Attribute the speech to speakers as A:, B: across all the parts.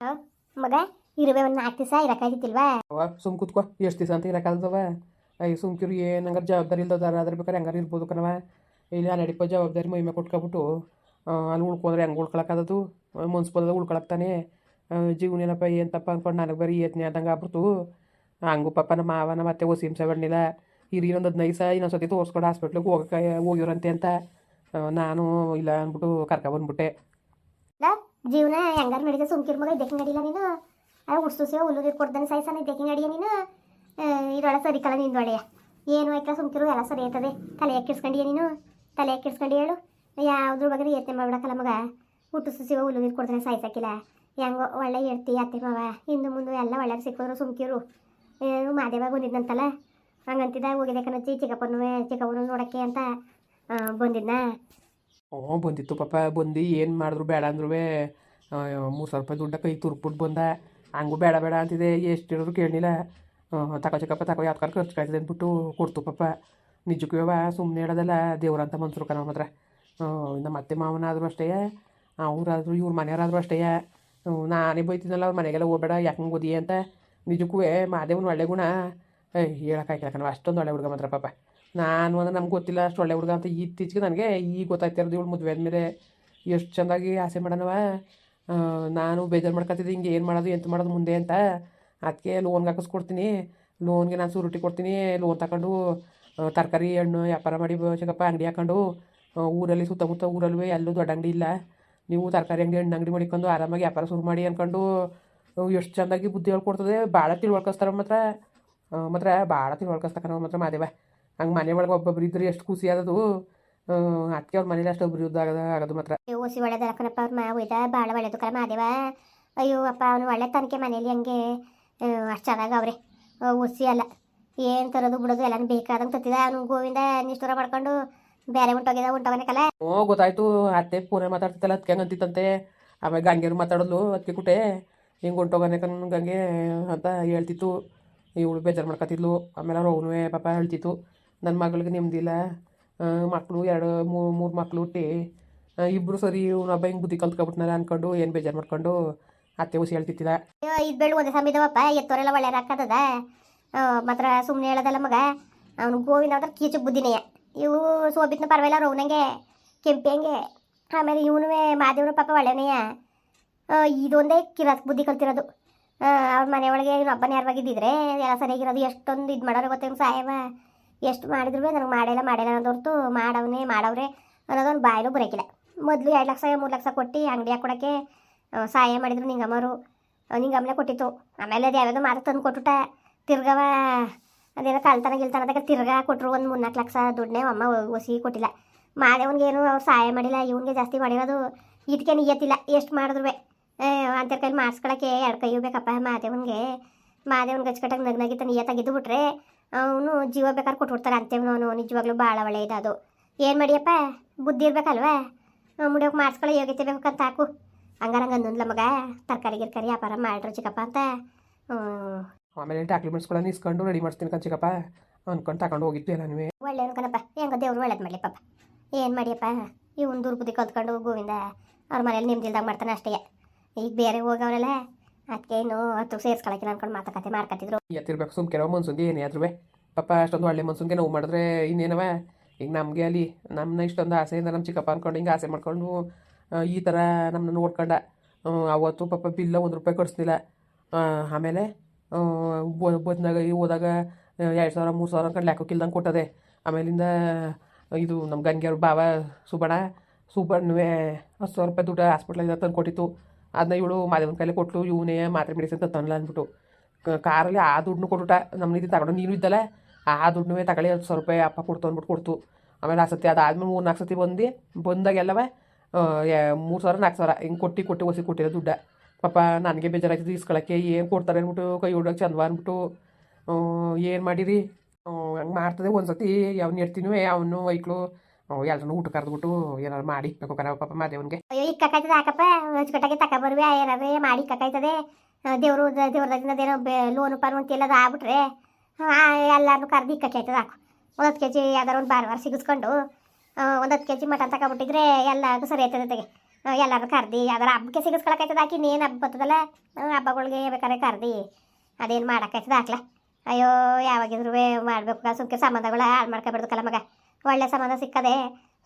A: ಮಗ ಒಂದು ನಾಲ್ಕು ದಿವಸ ಇರಕ್ಕಾಗಿತ್ತಿಲ್ವಾ
B: ಅವ ಸುಮ್ ಕುತ್ಕೋ. ಎಷ್ಟು ದಿವಸ ಅಂತ ಇರೋಕ್ಕಾಗದವ ಅಯ್ಯ ಸುಮ್ಕಿರು ಏನು ಹಂಗಾರೆ ಜವಾಬ್ದಾರಿ ಇಲ್ದದಾರ ಅದ್ರ ಬೇಕಾದ್ರೆ ಹಂಗಾರೆ ಇರ್ಬೋದು ಕಣವ ಇಲ್ಲಿ ನಡಿಪ ಜವಾಬ್ದಾರಿ ಮೈಮೆ ಕೊಟ್ಕೊಬಿಟ್ಟು ಅಲ್ಲಿ ಉಳ್ಕೊಂಡ್ರೆ ಹೆಂಗೆ ಉಳ್ಕೊಳಕ್ಕಾದದು ಮುನ್ಸಿಪಲ್ದಾಗ ಉಳ್ಕೊಳಕ್ತಾನೆ ಜೀವನ ಏನಪ್ಪ, ಏನು ತಪ್ಪ ಅಂದ್ಕೊಂಡು ನನಗೆ ಬರೀ ಯತ್ನ ಆದಂಗೆ ಆಗ್ಬಿಡ್ತು. ಹಂಗು ಪಾಪ ನಮ್ಮ ಮಾವನ ಮತ್ತೆ ಹೊಸ ಹಿಂಸೆ ಬಣ್ಣಿಲ್ಲ ಹಿರಿ ಇನ್ನೊಂದು ಹದಿನೈದು ಸಹ ಇನ್ನೊಂದು ಸತಿ ತೋರಿಸ್ಕೊಂಡು ಹಾಸ್ಪಿಟ್ಲಿಗೆ ಹೋಗಕ್ಕೆ ಹೋಗಿವ್ರಂತೆ ಅಂತ ನಾನು ಇಲ್ಲ ಅಂದ್ಬಿಟ್ಟು ಕರ್ಕೊಬಂದ್ಬಿಟ್ಟೆ
A: ಜೀವನ ಹೆಂಗಾರು ನಡೀತೆ ಸುಮ್ಕಿರ್ ಮಗ ಇದಕ್ಕೆ ನಡಿಲ್ಲ ನೀನು? ಅದೇ ಉಡ್ಸುಸಿಯೋ ಹುಲ್ಲುದು ಕೊಡ್ದಾನೆ ಸಾಯ್ಸಾನ ಇದಕ್ಕೆ ನಡಿಯ ನೀನು? ಇದೊಳ ಸರಿ ಕಲ ನಿಂದೊಳೆಯ ಏನು ಆಯ್ತಾ ಸುಮ್ಕಿರು ಎಲ್ಲ ಸರಿ ಆಯ್ತದೆ ತಲೆ ಕೆಡ್ಸ್ಕೊಂಡಿಯ ನೀನು? ತಲೆ ಕೆಡ್ಸ್ಕೊಂಡು ಹೇಳು. ಯಾವುದ್ರ ಬಗ್ಗೆ ಯತ್ನೆ ಮಾಡ್ಬಿಡಕ್ಕಲ್ಲ ಮಗ. ಹುಟ್ಟು ಸುಸಿವ ಹುಲ್ಲುದು ಕೊಡ್ದಾನೆ ಸಾಯ್ಸಕ್ಕಿಲ್ಲ ಹೆಂಗೋ ಒಳ್ಳೆ ಹೇಳ್ತಿ ಅತ್ತೆ ಮಾವ ಹಿಂದೆ ಮುಂದೆ ಎಲ್ಲ ಒಳ್ಳೆ ಸಿಕ್ಕಿದ್ರು ಸುಮ್ಕಿರು. ಏನು ಮಾದೇವ ಬಂದಿದ್ದಂತಲ್ಲ ಹಂಗಂತಿದ್ದ ಹೋಗಿದ್ದೆ ಕಣಚ್ಚಿ ಚಿಕ್ಕಪ್ಪನೂ ಚಿಕ್ಕಪ್ಪನ ನೋಡಕ್ಕೆ ಅಂತ ಆ, ಬಂದಿದ್ನಾ?
B: ಹ್ಞೂ ಬಂದಿತ್ತು ಪಾಪ ಬಂದು ಏನು ಮಾಡಿದ್ರು ಬೇಡ ಅಂದ್ರೂ ಮೂರು ಸಾವಿರ ರೂಪಾಯಿ ದುಡ್ಡ ಕೈ ತುರ್ಕ್ಬಿಟ್ಟು ಬಂದ. ಹಂಗೂ ಬೇಡ ಬೇಡ ಅಂತಿದೆ. ಎಷ್ಟು ಹೇಳಿದ್ರು ಕೇಳಲಿಲ್ಲ. ತಗೋ ಚಿಕ್ಕಪ್ಪ ತಗೋ ಯಾವ ಖರ್ಚು ಕಾಯ್ತದೆ ಅಂದ್ಬಿಟ್ಟು ಕೊಡ್ತು ಪಾಪ. ನಿಜಕ್ಕೂ ಯವ್ವ ಸುಮ್ಮನೆ ಹೇಳೋದಲ್ಲ ದೇವ್ರಂತ ಮನ್ಸರು ಕಣ ಮಾತ್ರ. ನಮ್ಮ ಅತ್ತೆ ಮಾವನಾದರೂ ಅಷ್ಟೇ. ಅವರಾದರೂ ಇವ್ರ ಮನೆಯವರಾದರೂ ಅಷ್ಟೇ. ನಾನೇ ಬೈತಿದ್ನಲ್ಲ, ಅವ್ರ ಮನೆಗೆಲ್ಲ ಹೋಗ್ಬೇಡ, ಯಾಕೆ ಓದಿ ಅಂತ. ನಿಜಕ್ಕೂ ಮಾದೇವನ ಒಳ್ಳೆ ಗುಣ. ಏಯ್ ಹೇಳೋಕ್ಕಾಗಿಲ್ಲ ಅಷ್ಟೊಂದು ಒಳ್ಳೆ ಹುಡುಗ ಮಾತ್ರ ಪಾಪ. ನಾನು ಅಂದ್ರೆ ನಮ್ಗೆ ಗೊತ್ತಿಲ್ಲ ಅಷ್ಟು ಒಳ್ಳೆ ಹುಡುಗ ಅಂತ. ಇತ್ತೀಚೆಗೆ ನನಗೆ ಈಗ ಗೊತ್ತಾಯ್ತಿರೋದು ಇವಳು ಮದುವೆ ಆದಮೇಲೆ. ಎಷ್ಟು ಚೆಂದಾಗಿ ಆಸೆ ಮಾಡೋಣವ ನಾನು ಬೇಜಾರು ಮಾಡ್ಕೊತಿದ್ದೆ, ಹಿಂಗೆ ಏನು ಮಾಡೋದು, ಎಂತ ಮಾಡೋದು ಮುಂದೆ ಅಂತ. ಅದಕ್ಕೆ ಲೋನ್ಗೆ ಹಾಕಿಸ್ಕೊಡ್ತೀನಿ. ಲೋನ್ಗೆ ನಾನು ಸೂರಿಟಿ ಕೊಡ್ತೀನಿ. ಲೋನ್ ತಗೊಂಡು ತರಕಾರಿ, ಹಣ್ಣು, ವ್ಯಾಪಾರ ಮಾಡಿ ಚಿಕ್ಕಪ್ಪ ಅಂಗಡಿ ಹಾಕೊಂಡು ಊರಲ್ಲಿ ಸುತ್ತಮುತ್ತ ಊರಲ್ಲೂ ಎಲ್ಲೂ ದೊಡ್ಡ ಅಂಗಡಿ ಇಲ್ಲ. ನೀವು ತರಕಾರಿ ಅಂಗಡಿ, ಹಣ್ಣು ಅಂಗಡಿ ಮಾಡಿಕೊಂಡು ಆರಾಮಾಗಿ ವ್ಯಾಪಾರ ಶುರು ಮಾಡಿ ಅಂದ್ಕೊಂಡು ಎಷ್ಟು ಚೆಂದಾಗಿ ಬುದ್ಧಿ ಹೇಳ್ಕೊಡ್ತದೆ. ಭಾಳ ತಿಳ್ವಳ್ಕಸ್ತಾರ ಮಾತ್ರ. ಮಾತ್ರ ಭಾಳ ತಿಳ್ವಳ್ಕಸ್ತಾರ ಮಾತ್ರ ಮಾದೇವ. ಹಂಗೆ ಮನೆ ಒಳಗೆ ಒಬ್ಬೊಬ್ರು ಇದ್ರೆ ಎಷ್ಟು ಖುಷಿ ಆದದು. ಅದಕ್ಕೆ ಅವ್ರ ಮನೇಲಿ ಅಷ್ಟು ಯುದ್ಧ ಆಗದ ಆಗೋದು ಮಾತ್ರ.
A: ಅಯ್ಯೋ ಓಸಿ ಒಳ್ಳೇದಲ್ಲ ಕಣಪ್ಪ ಅವ್ರ ಮಾವು ಇದ್ದ ಭಾಳ ಒಳ್ಳೇದು ಕಲ ಮಾದೇವ. ಅಯ್ಯೋ ಅಪ್ಪ ಅವನು ಒಳ್ಳೆ ತನಕೆ ಮನೇಲಿ ಹಂಗೆ. ಅಷ್ಟು ಚೆನ್ನಾಗ ಅವ್ರೆ. ಓಸಿ ಅಲ್ಲ. ಏನು ತರೋದು ಬಿಡೋದು ಎಲ್ಲನೂ ಬೇಕಾದಂಗೆ ತತ್ತಿದ. ಅವನು ಗೋವಿಂದ ನಿಷ್ಠರ ಮಾಡ್ಕೊಂಡು ಬೇರೆ ಉಂಟೋಗಿದ ಉಂಟೋಗನೆ ಕಲ.
B: ಓ ಗೊತ್ತಾಯ್ತು. ಅತ್ತೆ ಪೂರ ಮಾತಾಡ್ತಿತ್ತಲ್ಲ ಅದಕ್ಕೆ ಹಂಗೆ ಅಂತಿತ್ತಂತೆ. ಆಮೇಲೆ ಗಂಗೆರು ಮಾತಾಡೋದು ಅದಕ್ಕೆ ಕುಟೆ. ಹಿಂಗೆ ಉಂಟೋಗನೆ ಕಣ್ ಗಂಗೆ ಅಂತ ಹೇಳ್ತಿತ್ತು. ಇವಳು ಬೇಜಾರು ಮಾಡ್ಕೊತಿದ್ಲು ಆಮೇಲೆ ಅವ್ರು ಅವನು ಪಾಪ ಹೇಳ್ತಿತ್ತು. ನನ್ನ ಮಗಳಿಗೆ ನೆಮ್ಮದಿಲ್ಲ ಮಕ್ಕಳು ಎರಡು ಮೂರು ಮೂರು ಮಕ್ಕಳು ಹುಟ್ಟಿ ಇಬ್ಬರು ಸರಿ ಇವನೊಬ್ಬ ಹಿಂಗೆ ಬುದ್ಧಿ ಕಲ್ತ್ಕೊಬಿಟ್ನಲ್ಲ ಅನ್ಕೊಂಡು ಏನು ಬೇಜಾರು ಮಾಡ್ಕೊಂಡು ಅತ್ತೆ ಉಸಿ ಹೇಳ್ತಿತ್ತಿಲ್ಲ
A: ಅಯ್ಯೋ ಇದು ಬೆಳ್ಳು ಒಂದೇ ಸಮಿದವಪ್ಪ ಎತ್ತೋರೆಲ್ಲ ಒಳ್ಳೆ ರಾಕದ ಮಾತ್ರ ಸುಮ್ಮನೆ ಹೇಳೋದಲ್ಲ ಮಗ, ಅವನು ಗೋವಿನ ಅಂದ್ರೆ ಕೀಚು ಬುದ್ಧಿನೇ. ಇವು ಸೋಬಿತ್ನ ಪರವಾಗಿಲ್ಲ ರೌನಂಗೆ ಕೆಂಪಂಗೆ ಆಮೇಲೆ ಇವನು ಮಾದೇವ್ರ ಪಾಪ ಒಳ್ಳೆನೆಯ ಇದೊಂದೇ ಕಿರತ್ ಬುದ್ಧಿ ಕಲ್ತಿರೋದು. ಅವ್ರ ಮನೆಯೊಳಗೆ ಒಳಗೆ ಹಬ್ಬನೇ ಯಾರವಾಗಿದ್ದಿದ್ರೆ ಎಲ್ಲ ಸರಿಯಾಗಿರೋದು, ಎಷ್ಟೊಂದು ಇದು ಮಾಡೋರು ಗೊತ್ತೇನು ಸಾಯವ ಎಷ್ಟು ಮಾಡಿದ್ರು ನನಗೆ ಮಾಡಿಲ್ಲ ಮಾಡಿಲ್ಲ ಅನ್ನೋದೊರ್ತು ಮಾಡವನೇ, ಮಾಡವ್ರೆ ಅನ್ನೋದೊಂದು ಬಾಯಲು ಬರೋಕಿಲ್ಲ. ಮೊದಲು ಎರಡು ಲಕ್ಷ, ಮೂರು ಲಕ್ಷ ಕೊಟ್ಟು ಅಂಗಡಿಯಾಗ ಕೊಡೋಕ್ಕೆ ಸಹಾಯ ಮಾಡಿದ್ರು ನಿಂಗಮ್ಮರು. ನಿಂಗಮ್ಮನೆ ಕೊಟ್ಟಿತ್ತು. ಆಮೇಲೆ ಅದು ಯಾವುದೋ ಮಾತು ತಂದು ಕೊಟ್ಟುಟ ತಿರ್ಗವ, ಅದೇನೋ ಕಲ್ತನ ಗಿಲ್ತನ ಅದಕ್ಕೆ ತಿರ್ಗಾ ಕೊಟ್ಟರು ಒಂದು ಮೂರ್ನಾಲ್ಕು ಲಕ್ಷ ದುಡ್ಡನ್ನೇ ಅಮ್ಮ ಒಸಿ ಕೊಟ್ಟಿಲ್ಲ. ಮಾದೇವನಿಗೇನು ಅವ್ರು ಸಹಾಯ ಮಾಡಿಲ್ಲ, ಇವನಿಗೆ ಜಾಸ್ತಿ ಮಾಡಿರೋದು ಇದಕ್ಕೆ ನಿಯತ್ತಿಲ್ಲ ಎಷ್ಟು ಮಾಡಿದ್ರು ಅಂತ ಕೈಲಿ ಮಾಡಿಸ್ಕೊಳಕ್ಕೆ ಎರಡು ಕೈಯೂ ಬೇಕಪ್ಪ ಮಾದೇವನ್ಗೆ. ಮಾದೇವನ್ ಗಚ್ಕಟ್ಟಾಗ ನಗ್ನಾಗಿತ್ತ ನಗಿತ ನಿಯತ್ತಾಗಿದ್ದು ಬಿಟ್ರೆ ಅವನು ಜೀವ ಬೇಕಾದ್ರೆ ಕೊಟ್ಬಿಡ್ತಾರೆ ಅಂತೇವನು ಅವನು. ನಿಜವಾಗ್ಲೂ ಭಾಳ ಒಳ್ಳೆ ಅದು. ಏನು ಮಾಡಿಯಪ್ಪ? ಬುದ್ಧಿ ಇರ್ಬೇಕಲ್ವಾ? ಮುಡಿಯೋಕೆ ಮಾಡಿಸ್ಕೊಳ್ಳೋ ಯೋಗ್ಯತೆ ಬೇಕಂತ ಹಾಕು. ಹಂಗಾರ ಹಂಗೆ ಅಂದ್ಲ ಮಗ. ತರಕಾರಿ ಗಿರ್ಕಾರಿ ವ್ಯಾಪಾರ ಮಾಡ್ರು ಚಿಕ್ಕಪ್ಪ ಅಂತ.
B: ಆಮೇಲೆ ಡಾಕ್ಯುಮೆಂಟ್ಸ್ಗಳನ್ನ ಇಸ್ಕೊಂಡು ರೆಡಿ ಮಾಡಿಸ್ತೀನಿ ಕಣ್ಚಿಕಪ್ಪ ಅಂದ್ಕೊಂಡು ತಗೊಂಡು ಹೋಗಿತ್ತು ನಾನು
A: ಒಳ್ಳೆ ಕಣಪ್ಪ. ಹೆಂಗ ದೇವ್ರು ಒಳ್ಳೇದು ಮಾಡಲಿ ಪಾಪ. ಏನು ಮಾಡಿಯಪ್ಪ? ಇವನು ದುರ್ಬುದ್ಧಿ ಕಲ್ತ್ಕೊಂಡು ಗೋವಿಂದ ಅವ್ರ ಮನೇಲಿ ನಿಮ್ದಿಲ್ದಾಗ ಮಾಡ್ತಾನೆ ಅಷ್ಟೇ. ಈಗ ಬೇರೆ ಹೋಗವ್ರಲ್ಲ ಅದಕ್ಕೆ ಅದು ಹತ್ತು ಸೇರ್ಸ್ಕೊಳಕಿಲ್ಲ ಅನ್ಕೊಂಡು ಮಾತುಕತೆ ಮಾಡ್ಕೊತಿದ್ರು
B: ಎತ್ತಿರ್ಬೇಕು ಸುಮ್ ಕೆಲವು ಮನ್ಸುಂದಿ ಏನೇ ಆದ್ರೂ ಪಾಪ ಅಷ್ಟೊಂದು ಒಳ್ಳೆ ಮನ್ಸಂಗೆ ನೋವು ಮಾಡಿದ್ರೆ ಇನ್ನೇನವ? ಈಗ ನಮಗೆ ಅಲ್ಲಿ ನಮ್ಮನ್ನ ಇಷ್ಟೊಂದು ಆಸೆಯಿಂದ ನಮ್ಮ ಚಿಕ್ಕಪ್ಪ ಅಂದ್ಕೊಂಡು ಹಿಂಗೆ ಆಸೆ ಮಾಡ್ಕೊಂಡು ಈ ಥರ ನಮ್ಮನ್ನ ನೋಡ್ಕೊಂಡ ಅವತ್ತು ಪಾಪ ಬಿಲ್ಲ ಒಂದು ರೂಪಾಯಿ ಕೊಡಿಸ್ಲಿಲ್ಲ. ಆ, ಆಮೇಲೆ ಬದ್ನಾಗ ಹೋದಾಗ ಎರಡು ಸಾವಿರ ಮೂರು ಸಾವಿರ ಅನ್ಕೊಂಡು ಲೆಕ್ಕಕ್ಕಿಲ್ದಂಗೆ ಕೊಟ್ಟದೆ. ಆಮೇಲಿಂದ ಇದು ನಮ್ಮ ಗಂಗೆಯವ್ರ ಬಾವ ಸುಬಣ ಸುಬಣ್ಣವೇ ಹತ್ತು ಸಾವಿರ ರೂಪಾಯಿ ದುಡ್ಡು ಹಾಸ್ಪಿಟ್ಲಿಂದ ತಂದು ಕೊಟ್ಟಿತ್ತು ಅದನ್ನ ಇವಳು ಮಾದೇವನ ಕೈಲಿ ಕೊಟ್ಟು ಇವನೇ ಮಾತ್ರೆ ಮೆಡಿಸಿನ್ ತಂದಲ್ಲ ಅಂದ್ಬಿಟ್ಟು. ಕಾರಲ್ಲಿ ಆ ದುಡ್ಡು ಕೊಟ್ಟುಟ ನಮ್ಮ ನಿಧಿ ತಗೊಂಡು ನೀನು ಇದ್ದಲ್ಲ, ಆ ದುಡ್ಡನ್ನೇ ತಗೊಳ್ಳಿ, ಹತ್ತು ಸಾವಿರ ರೂಪಾಯಿ ಅಪ್ಪ ಕೊಡ್ತು ಅಂದ್ಬಿಟ್ಟು ಕೊಡ್ತು. ಆಮೇಲೆ ಆ ಸತಿ ಅದಾದ್ಮೇಲೆ ಮೂರು ನಾಲ್ಕು ಸತಿ ಬಂದು ಬಂದಾಗೆಲ್ಲವ ಮೂರು ಸಾವಿರ, ನಾಲ್ಕು ಸಾವಿರ, ಹಿಂಗೆ ಕೊಟ್ಟು ಕೊಟ್ಟು ಹೊಸಿ ಕೊಟ್ಟಿರೋ ದುಡ್ಡ. ಪಾಪ ನನಗೆ ಬೇಜಾರಾಯ್ತದೆ, ಇಸ್ಕೊಳಕ್ಕೆ ಏನು ಕೊಡ್ತಾರೆ ಅಂದ್ಬಿಟ್ಟು, ಕೈ ಹೊಡೋಕೆ ಚಂದವ ಅಂದ್ಬಿಟ್ಟು ಏನು ಮಾಡಿರಿ? ಹಂಗೆ ಮಾಡ್ತದೆ ಒಂದು ಸತಿ ಯಾವ ಇರ್ತೀನಿ ಅವನು ವೈಕ್ಳು ಎಲ್ಲರನ್ನೂ ಊಟ ಕರೆದ್ಬಿಟ್ಟು ಏನಾರು ಮಾಡಿ ಇಕ್ಬೇಕು ಕರ, ಪಾಪ ಮಾದೇವನ್ಗೆ.
A: ಅಯ್ಯೋ ಇಕ್ಕಾಯ್ತದೆ ಹಾಕಪ್ಪ ಅಚ್ಚುಕಟ್ಟಾಗಿ ತಕ ಬರುವೆ ಏನಾರೇ ಮಾಡಿ ಇಕ್ಕಾಯ್ತದೆ ದೇವರು ದೇವ್ರದಾಗಿಂದ ಏನೋ ಬೇ, ಲೋನು ಪಾನು ಅಂತ ಎಲ್ಲದು ಆಗ್ಬಿಟ್ರೆ ಎಲ್ಲರೂ ಕರೆದು ಇಕ್ಕಾಯ್ತದೆ ಹಾಕು. ಒಂದು ಹತ್ತು ಕೆ ಜಿ ಯಾವ್ದಾರು ಒಂದು ಬಾರ್ ವಾರ ಸಿಗಿಸ್ಕೊಂಡು ಒಂದು ಕೆ ಜಿ ಮಟನ್ ತಗೊಬಿಟ್ಟಿದ್ರೆ ಎಲ್ಲರಿಗೂ ಸರಿ ಆಯ್ತದೆ ತೆಗೆ ಎಲ್ಲರೂ ಕರ್ದು, ಯಾವ್ದಾರು ಹಬ್ಬಕ್ಕೆ ಸಿಗಿಸ್ಕೊಳಕೈತದ ಆಕಿ ಇನ್ನೇನು ಹಬ್ಬ ಬರ್ತದಲ್ಲ ಹಬ್ಬಗಳಿಗೆ ಬೇಕಾದ್ರೆ ಕರ್ದು. ಅದೇನು ಮಾಡೋಕ್ಕೈತದ ಹಾಕ್ಲ. ಅಯ್ಯೋ ಯಾವಾಗಿದ್ರು ಮಾಡ್ಬೇಕು, ಸುಮ್ಕೆ ಸಂಬಂಧಗಳು ಹಾಳು ಮಾಡ್ಕೊಬಿಡ್ದಕ್ಕಲ್ಲ ಮಗ. ಒಳ್ಳೆ ಸಂಬಂಧ ಸಿಕ್ಕದೆ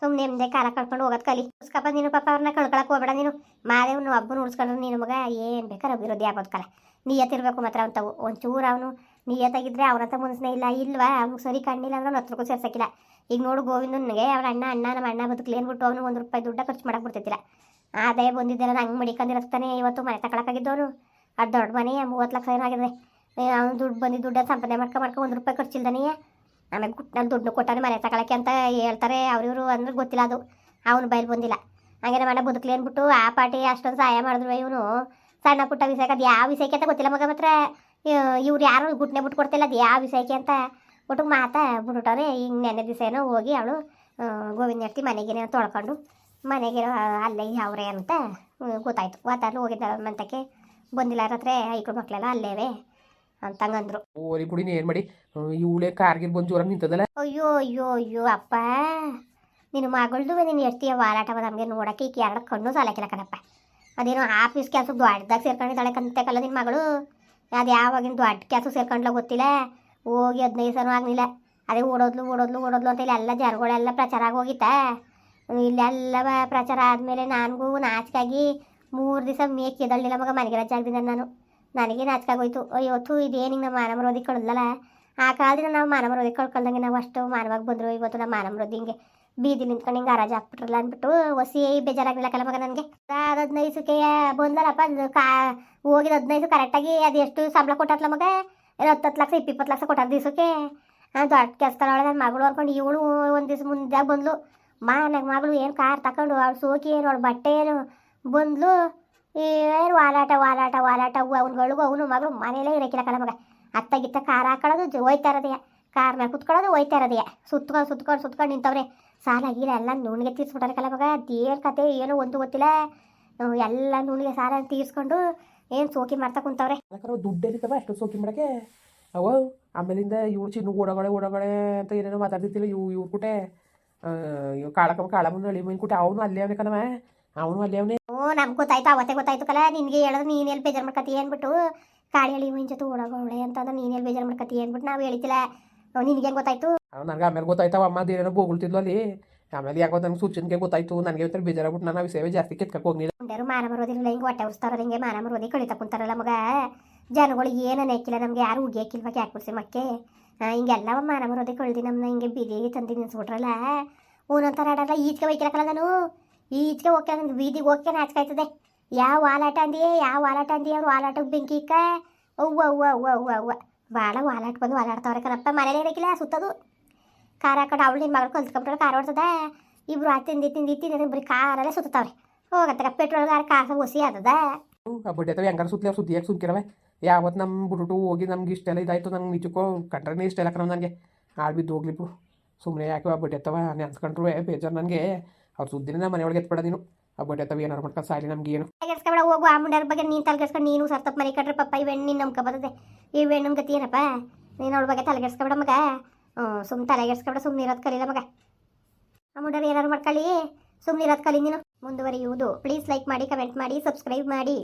A: ಸುಮ್ಮನೆ ನಿಮ್ದೆ ಕಾಲ ಕಳ್ಕೊಂಡು ಹೋಗೋದು ಕಲಿ. ಉಸ್ಕಪ್ಪ ನೀನು ಪಾಪ ಅವ್ರನ್ನ ಕಳ್ಕೊಳಕ್ಕೆ ಹೋಗ್ಬೇಡ ನೀನು. ಮಾದೇವ್ನು ಹಬ್ಬನ ಉಳಿಸ್ಕೊಂಡ್ರು ನೀನು ಮಗ ಏನು ಬೇಕಾದ್ರೆ ಅಭಿವೃದ್ಧಿ ಆಗೋದು ಕಲ. ನಿಯತ್ತಿರ್ಬೇಕು ಮಾತ್ರ ಅಂತವು. ಒಂಚೂರು ಅವನು ನಿಯತ್ತಾಗಿದ್ರೆ ಅವನಂತ ಮುನ್ಸ್ನೇ ಇಲ್ಲ. ಇಲ್ವಾ? ಅವ್ನಿಗೆ ಸರಿ ಕಣ್ಣಿಲ್ಲ ಅಂದ್ರೆ ಹತ್ರಕ್ಕೂ ಸೇರ್ಸಕ್ಕಿಲ್ಲ. ಈಗ ನೋಡು ಗೋವಿಂದನಿಗೆ ಅವ್ರ ಅಣ್ಣ ಅಣ್ಣ ನಮ್ಮ ಅಣ್ಣ ಬದುಕಲಿ ಅಂದ್ಬಿಟ್ಟು ಅವನು ಒಂದು ರೂಪಾಯಿ ದುಡ್ಡ ಖರ್ಚು ಮಾಡಕ್ಕೆ ಬಿಡ್ತಿದ್ದಿಲ್ಲ. ಆದಾಯ ಬಂದಿದ್ದೆಲ್ಲ ನಂಗೆ ಮಡಿಕೊಂಡಿರತ್ತಾನೆ ಇವತ್ತು ಮನೆ ತಗೊಳಕ್ಕಾಗಿದ್ದವನು ಅದು ದೊಡ್ಡ ಮನೆ, ಮೂವತ್ತು ಲಕ್ಷ ಏನಾಗಿದೆ? ಅವ್ನು ದುಡ್ಡು ಬಂದು ದುಡ್ಡ ಸಂಪಾದನೆ ಮಾಡ್ಕೊ ಮಾಡ್ಕೊ ಒಂದು ರೂಪಾಯಿ ಖರ್ಚಿಲ್ದಾನೆ ಆಮೇಲೆ ನಾನು ದುಡ್ಡು ಕೊಟ್ಟಾನೆ ಮನೆ ತಗೊಳಕ್ಕೆ ಅಂತ ಹೇಳ್ತಾರೆ. ಅವ್ರಿವ್ರು ಅಂದ್ರೆ ಗೊತ್ತಿಲ್ಲ ಅದು. ಅವನು ಬಯಲು ಬಂದಿಲ್ಲ. ಹಂಗೆ ಮನೆ ಬದುಕಲಿ ಅಂದ್ಬಿಟ್ಟು ಆ ಪಾರ್ಟಿ ಅಷ್ಟೊಂದು ಸಹಾಯ ಮಾಡಿದ್ರು ಇವನು. ಸಣ್ಣ ಪುಟ್ಟ ವಿಷಯಕ್ಕೆ ಅದು ಯಾವ ವಿಷಯಕ್ಕೆ ಅಂತ ಗೊತ್ತಿಲ್ಲ ಮಗ ಮಾತ್ರ. ಇವ್ರು ಯಾರು ಗುಟ್ನೆ ಬಿಟ್ಟು ಕೊಡ್ತಿಲ್ಲ, ಅದು ಯಾವ ವಿಷಯಕ್ಕೆ ಅಂತ. ಒಟ್ಟು ಮಾತಾ ಬಿಟ್ಬಿಟ್ಟವ್ರೆ. ಹಿಂಗೆ ನೆನೆ ದಿವಸ ಏನೋ ಹೋಗಿ ಅವಳು ಗೋವಿಂದ ಹೆಂಡ್ತಿ ಮನೆಗೇನೋ ತೊಳ್ಕೊಂಡು ಮನೆಗೆ ಅಲ್ಲೇ ಅವ್ರೆ ಅಂತ ಗೊತ್ತಾಯಿತು. ಗೊತ್ತಾದ್ರೂ ಹೋಗಿದ್ದ ಮಂತಕ್ಕೆ ಬಂದಿಲ್ಲ ಹತ್ರ ಐಕ್ಳು ಮಕ್ಕಳೆಲ್ಲ ಅಲ್ಲೇವೆ. ಅಂತಂಗಂದ್ರು
B: ಓರಿ ಏನು ಮಾಡಿ? ಇವಳೆ ಕಾರ್ಗೆ ಬಂದು ಜೋರಾಗಿ ನಿಂತದಲ್ಲ?
A: ಅಯ್ಯೋ ಅಯ್ಯೋ ಅಯ್ಯೋ ಅಪ್ಪ. ನಿನ್ನ ಮಗಳ್ದು ನೀನು ಎಷ್ಟಿಯ ವಾರಾಟವ ನಮಗೆ ನೋಡಕ್ಕೆ ಈಗ ಎರಡು ಕಣ್ಣು ಸಾಲಕ್ಕಿಲ್ಲ ಕಣಪ್ಪ. ಅದೇನೋ ಆಫೀಸ್ ಕೆಲಸಕ್ಕೆ ದೊಡ್ಡದಾಗ ಸೇರ್ಕೊಂಡಿದ್ದಾಳೆ ಕಲ್ಲ ನಿನ್ನ ಮಗಳು. ಅದು ಯಾವಾಗಿನ ದೊಡ್ಡ ಕೆಲಸ ಸೇರ್ಕೊಂಡ್ಲ ಗೊತ್ತಿಲ್ಲ. ಹೋಗಿ ಹದಿನೈದು ದಿವಸನೂ ಆಗಲಿಲ್ಲ. ಅದೇ ಓಡೋದ್ಲು ಓಡೋದ್ಲು ಓಡೋದ್ಲು ಅಂತ ಇಲ್ಲಿ ಎಲ್ಲ ಜನಗಳೆಲ್ಲ ಪ್ರಚಾರ ಆಗೋಗಿತ್ತ ಇಲ್ಲೆಲ್ಲ ಪ್ರಚಾರ ಆದಮೇಲೆ ನನಗೂ ನಾಚಿಕಾಗಿ ಮೂರು ದಿವಸ ಮೇಕ್ ಎದಳ್ಳಿಲ್ಲ ಮಗ ಮನೆಗೆ ರಜೆ ನಾನು. ನನಗೆ ನಾಚಿಕಾಗೋಯ್ತು ಅಯ್ಯೋ, ಥೂ ಇದೇನು ಏನು ನಮ್ಮ ಮಾನವರೋಧಿ ಕಳ್ದಲ್ಲ? ಆ ಕಾಲದಿಂದ ನಾವು ಮಾನವರೋಧಿ ಕಳ್ಕೊಳ್ದಂಗೆ ನಾವು ಅಷ್ಟು ಮಾನವಾಗಿ ಬಂದರು. ಇವತ್ತು ನಮ್ಮ ಮಾನವರೋಧಿ ಹಿಂಗೆ ಬೀದಿ ನಿಂತ್ಕೊಂಡು ಹಿಂಗೆ ಹರಾಜು ಹಾಕ್ಬಿಟ್ರಲ್ಲ ಅಂದ್ಬಿಟ್ಟು ಒಸಿ ಬೇಜಾರಾಗಲಿಲ್ಲ ಕಲ ಮಗ ನನಗೆ. ಅದು ಹದಿನೈದು ಸಕ್ಕೆ ಬಂದಲ್ಲಪ್ಪ ಅದು ಕಾ, ಹೋಗಿದ ಹದಿನೈದು ಕರೆಕ್ಟಾಗಿ ಅದು ಎಷ್ಟು ಸಂಬಳ ಕೊಟ್ಟತ್ಲ ಮಗ? ಏನೋ ಹತ್ತು ಹತ್ತು ಲಕ್ಷ ಇಪ್ಪಿಪ್ಪತ್ತು ಲಕ್ಷ ಕೊಟ್ಟಾರ ದಿವಸಕ್ಕೆ? ದೊಡ್ಡ ಕೆಲಸದೊಳಗೆ ನನ್ನ ಮಗಳು ಹೊರ್ಕೊಂಡು ಇವಳು ಒಂದು ದಿವ್ಸ ಮುಂದೆ ಬಂದ್ಲು. ಮಾ ನನ್ನ ಮಗಳು ಏನು ಕಾರ್ ತಗೊಂಡು ಅವಳು ಸೋಕಿ ಏನು, ಅವಳು ಬಟ್ಟೆ ಏನು ಬಂದ್ಲು. ಏನು ವಾಲಾಟ ವಾಲಾಟ ವಾಲಾಟ. ಅವ್ನುಗಳಿಗೂ ಅವನು ಮಗಳು ಮನೇಲೇ ಇರಕ್ಕಿಲ್ಲ ಕಲ ಮಗ. ಅತ್ತ ಗಿತ್ತ ಕಾರ್ ಹಾಕೊಳ್ಳೋದು ಹೋಯ್ತಾ ಇರೋದೆಯ. ಕಾರ್ ಮೇಲೆ ಕುತ್ಕೊಳ್ಳೋದು ಹೋಯ್ತಾ ಇರೋದೆಯ. ಸುತ್ಕೊಂಡು ಸುತ್ಕೊಂಡು ಸುತ್ಕೊಂಡು ನಿಂತವ್ರೆ. ಸಾಲ, ಗೀಲ ಎಲ್ಲ ನುಣ್ಣಿಗೆ ತೀರ್ಸ್ಬಿಟ್ಟಾರೆ ಕಲ ಮಗ. ದೇವ್ರ ಕತೆ ಏನೋ ಒಂದು ಗೊತ್ತಿಲ್ಲ. ಎಲ್ಲ ನುಣ್ಣಿಗೆ ಸಾಲ ತೀರ್ಸ್ಕೊಂಡು ಏನು ಸೋಕಿ ಮಾಡ್ತಾ ಕುಂತವ್ರೆ.
B: ದುಡ್ಡು ಎಲ್ಲಿತ್ತವ ಅಷ್ಟು ಸೋಕಿ ಮಾಡಕ್ಕೆ? ಅವ ಆಮೇಲಿಂದ ಇವ್ರು ಚಿನ್ನ ಓಡಗಳೆ ಓಡಗಳೆ ಅಂತ ಏನೇನೋ ಮಾತಾಡ್ತಿರ್ತಿಲ್ಲ ಇವ್ ಇವ್ರ ಕುಟೆ. ಕಾಳಕಮ್ಮ ಕಾಳಮ್ಮನ ಅಳಿ ಮೀನ್ ಕುಟೆ. ಅವನು ಅಲ್ಲೇ ಅವನೇ ಅವನು ಅಲ್ಲಿ ಅವನೇ.
A: ಓ ನಮ್ಗೆ ಗೊತ್ತಾಯ್ತು ಅವತ್ತೇ ಗೊತ್ತಾಯ್ತು ಕಲ ನಿನಗೆ ಹೇಳಿದ್ರೆ ನೀನು ಎಲ್ಲಿ ಬೇಜಾರು ಮಾಡ್ಕತಿ ಅಂದ್ಬಿಟ್ಟು ಕಾಳಿ ಹೇಳಿ ಮುಂಚೆ ಜೊತೆ ಓಡಾಗೋಳೆ ಅಂತಂದ್ರೆ ನೀನು ಎಲ್ಲಿ ಬೇಜಾರು ಮಾಡ್ಕತಿ ಅಂದ್ಬಿಟ್ಟು ನಾವು ಹೇಳಿತಿಲ್ಲ ನಿನಗೆ ಹೆಂಗೆ ಗೊತ್ತಾಯ್ತು?
B: ನನಗೆ ಆಮೇಲೆ ಗೊತ್ತಾಯ್ತವ ಅಮ್ಮ ಏನೋ ಬೋಗುಳ್ತಿದ್ಲು ಅಲ್ಲಿ. ಆಮೇಲೆ ಯಾಕೋ ನನಗೆ ಸೂಚನೆಗೆ ಗೊತ್ತಾಯ್ತು ನನಗೆ ಒಂಥರ ಬೇಜಾರಾಗ್ಬಿಟ್ಟು ನಾನು ಸೇವೆ ಜಾಸ್ತಿ ಕೆತ್ಕಕ್ಕೆ ಹೋಗ್ಲಿಲ್ಲ.
A: ಮುಂಡೇರು ಮಾನ ಮರೋದಿಲ್ಲ ಹಿಂಗೆ ಹೊಟ್ಟೆ ಉರಿಸ್ತಾರ ಹಿಂಗೆ ಮಾನ ಮರೋದಿ ಕಳಿತಾ ಕುಂತಾರಲ್ಲ ಮಗ. ಜನಗಳು ಏನು ನೆಕ್ಕಿಲ್ಲ ನಮ್ಗೆ ಯಾರು ಉಗಿಯಕ್ಕಿಲ್ವಾಗ ಯಾಕೆ ಬಿಡ್ಸಿ ಮಕ್ಕೆ? ಹಿಂಗೆಲ್ಲ ಮಾನ ಬರೋದೇ ಕಳ್ದಿ ನಮ್ಮನ್ನ ಹಿಂಗೆ ಬೀದಿ ತಂದು ನಿನ್ಸ್ಬಿಟ್ರಲ್ಲ ಊನಂತಾರ ಆಡಲ್ಲ ಈಚೆಗೆ ಒಯ್ಕಿರಕಲ್ಲ ನಾನು. ಈಚೆಗೆ ನಂಗೆ ಬೀದಿಗೆ ಓಕೆ ನಾಚ್ಕಾಯ್ತದೆ ಯಾವ ವಾಲಾಟ ಅಂದಿಯೇ, ಯಾವ ವಾಲಾಟ ಅಂದಿಯೇ ಅವ್ರು ವಾಲಾಟಕ್ಕೆ ಬೆಂಕಿ ಇಕ್ಕ. ಅವ್ವ ಅವ್ವ ಅವ್ವ ಅವ್ವ ಅವ್ವ. ಭಾಳ ವಾಲಾಟ ಬಂದು ವಾಲಾಡ್ತಾವ್ರೆ ಕರಪ್ಪ ಮನೇಲಿ ಇರಕ್ಕಿಲ್ಲ ಸುತ್ತದು. ಕಾರ್ ಹಾಕೊಂಡು ಅವಳು ನಿನ್ನ ಮಗಳು ಕಲ್ತ್ಕೊಂಡ್ರೆ ಕಾರ್ ಓಡ್ತದ ಇಬ್ರು ಆ ತಿಂದು ತಿಂದು ತಿಂದು ಬರೀ ಕಾರಲ್ಲೇ ಸುತ್ತಾವ್ರೆ ಹೋಗತ್ತಕ ಪೆಟ್ರೋಲ್ ಗಾರ ಕಾಸ ಒಸಿ ಆದದ.
B: ಬಡ್ಡಿ ಹೆಂಗಾರ ಸುತ್ತಲಿ ಸುದ್ದಿ ಯಾಕೆ ಸುಮ್ಕಿರವೆ ಯಾವತ್ತು ನಮ್ಮ ಬಿಟ್ಬಿಟ್ಟು ಹೋಗಿ ನಮ್ಗೆ ಇಷ್ಟೆಲ್ಲ ಇದಾಯ್ತು, ನಂಗೆ ನಿಜಕ್ಕೂ ಕಂಡ್ರೆ ಇಷ್ಟ ಇಲ್ಲ ಕಣ ನನಗೆ. ಆಳು ಬಿದ್ದು ಹೋಗ್ಲಿ ಬಿಡು ಸುಮ್ಮನೆ ಯಾಕೆ ಬಡ್ಡಿ ಅಥವಾ ನೆನ್ಸ್ಕೊಂಡ್ರು ಬೇಜಾರು ನನಗೆ. ಅವ್ರ ನಮ್ಮ ಮನೆಯೊಳಗೆ ಎತ್ಬೇಡ ನೀನು. ಬಡ್ಡಿ ಅಥವಾ ಏನಾರು ಮಾಡ್ಕೊಂಡು ಸಾಲಿ ನಮ್ಗೆ ಏನು
A: ತಲೆಗೆಡ್ಸ್ಕೊಬೇಡ ಹೋಗು, ಆ ಮುಂಡ್ಯಾರ ಬಗ್ಗೆ ನೀನು ತಲೆಗೆಡ್ಸ್ಕೊಂಡು ನೀನು ಸರ್ತಪ್ ಮನೆ ಕಟ್ರೆ ಪಪ್ಪ, ಈ ಹೆಣ್ಣು ನಿನ್ನ ನಂಬ್ಕೊ ಬರ್ತದೆ ಈ ಹೆಣ್ಣು ಗತಿ ಏನಪ್ಪ? ನೀನು ಅವಳ ಬಗ್ಗೆ ತಲೆಗೆಡ್ಸ್ಕೊಬೇಡ ಮಗ. ಹ್ಞೂ ಸುಮ್ಮನೆ ತಲೆಗೆಡ್ಸ್ಕೊಬೇಡ ಸುಮ್ಮನೆ ಇರೋದು ಕಲಿಲ್ಲ ಮಗ. ಆ ಮುಂಡ್ಯಾರು ಏನಾರು ಮಾಡ್ಕೊಳ್ಳಿ ಸುಮ್ಮನೆ ಇರೋದು ಕಲಿ ನೀನು. ಮುಂದುವರಿಯುವುದು. ಪ್ಲೀಸ್ ಲೈಕ್ ಮಾಡಿ ಕಮೆಂಟ್ ಮಾಡಿ ಸಬ್ಸ್ಕ್ರೈಬ್ ಮಾಡಿ.